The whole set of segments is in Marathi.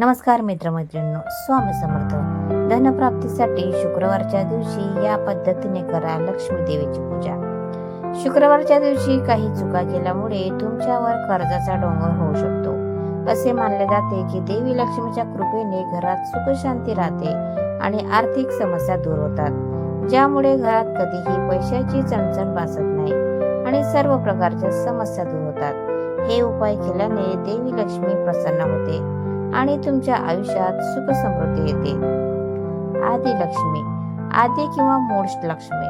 नमस्कार मित्रमैत्रिणींनो स्वामी समर्थ. धनप्राप्तीसाठी शुक्रवारच्या दिवशी या पद्धतीने करा लक्ष्मी देवीची पूजा. शुक्रवारच्या दिवशी काही चुका केल्यामुळे तुमच्यावर कर्जाचा डोंगर होऊ शकतो. असे मानले जाते की देवी लक्ष्मीच्या कृपेने घरात सुखशांती राहते आणि आर्थिक समस्या दूर होतात ज्यामुळे घरात कधीही पैशाची चणचण भासत नाही आणि सर्व प्रकारच्या समस्या दूर होतात. हे उपाय केल्याने देवी लक्ष्मी प्रसन्न होते. आणि तुमच्या आयुष्यात सुख समृद्धी येते. आदि लक्ष्मी आदि किंवा मूळ लक्ष्मी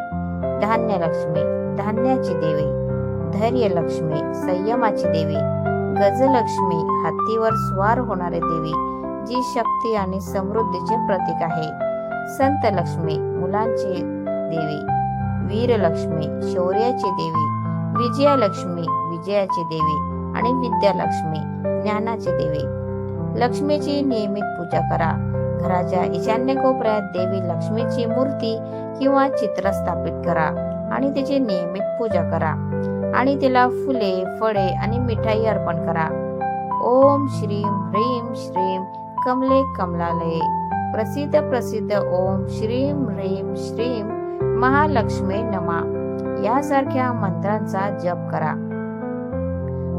धान्य लक्ष्मी धान्याची देवी धैर्य लक्ष्मी संयमाची देवी गजलक्ष्मी हत्तीवर स्वार होणारे देवी जी शक्ती आणि समृद्धीचे प्रतीक आहे. संत लक्ष्मी मुलांची देवी वीरलक्ष्मी शौर्याची देवी विजयालक्ष्मी विजयाची देवी आणि विद्यालक्ष्मी ज्ञानाची देवी. लक्ष्मीची नियमित पूजा करा. घराच्या ईशान्य कोपऱ्यात देवी लक्ष्मीची मूर्ती किंवा चित्र स्थापित करा आणि तिची नियमित पूजा करा. आणि तिला फुले फळे आणि मिठाई अर्पण करा. ओम श्रीम ह्रीम श्रीम कमले कमलालये. प्रसिद्ध प्रसिद्ध ओम श्रीम ह्रीम श्रीम महालक्ष्मी नमा. यासारख्या मंत्रांचा जप करा.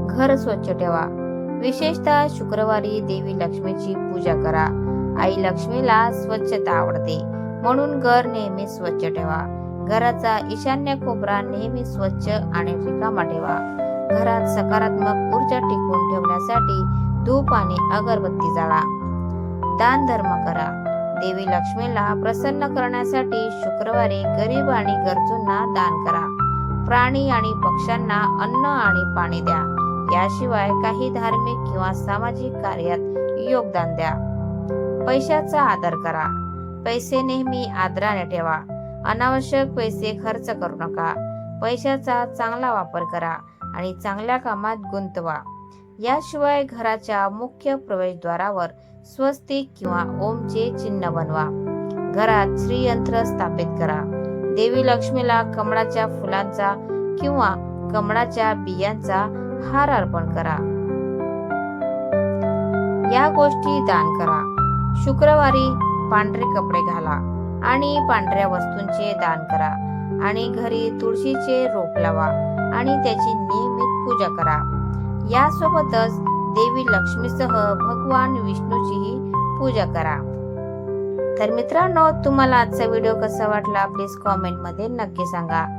घर स्वच्छ ठेवा. विशेषतः शुक्रवारी देवी लक्ष्मीची पूजा करा. आई लक्ष्मीला स्वच्छता आवडते. म्हणून घर नेहमी स्वच्छ ठेवा. घराचा ईशान्य कोपरा नेहमी स्वच्छ आणि रिकामा ठेवा. घरात सकारात्मक ऊर्जा टिकवून ठेवण्यासाठी धूप आणि अगरबत्ती जाळा. दान धर्म करा. देवी लक्ष्मीला प्रसन्न करण्यासाठी शुक्रवारी गरीब आणि गरजूंना दान करा. प्राणी आणि पक्ष्यांना अन्न आणि पाणी द्या. याशिवाय काही धार्मिक किंवा सामाजिक कार्यात योगदान द्या. पैशाचा आदर करा. पैसे नेहमी आदराने ठेवा. अनावश्यक पैसे खर्च करू नका. पैशाचा चांगला वापर करा आणि चांगल्या कामात गुंतवा. याशिवाय घराच्या मुख्य प्रवेशद्वारावर स्वस्तिक किंवा ओमचे चिन्ह बनवा. घरात श्रीयंत्र स्थापित करा. देवी लक्ष्मीला कमळाच्या फुलांचा किंवा कमळाच्या बियांचा हार अर्पण करा. या गोष्टी दान करा. शुक्रवारी पांढरे कपडे घाला आणि पांढऱ्या वस्तूंचे दान करा आणि घरी तुळशीचे रोप लावा आणि त्याची नियमित पूजा करा. यासोबतच देवी लक्ष्मीसह भगवान विष्णूचीही पूजा करा. तर मित्रांनो तुम्हाला आजचा व्हिडिओ कसा वाटला? प्लीज कॉमेंटमध्ये नक्की सांगा.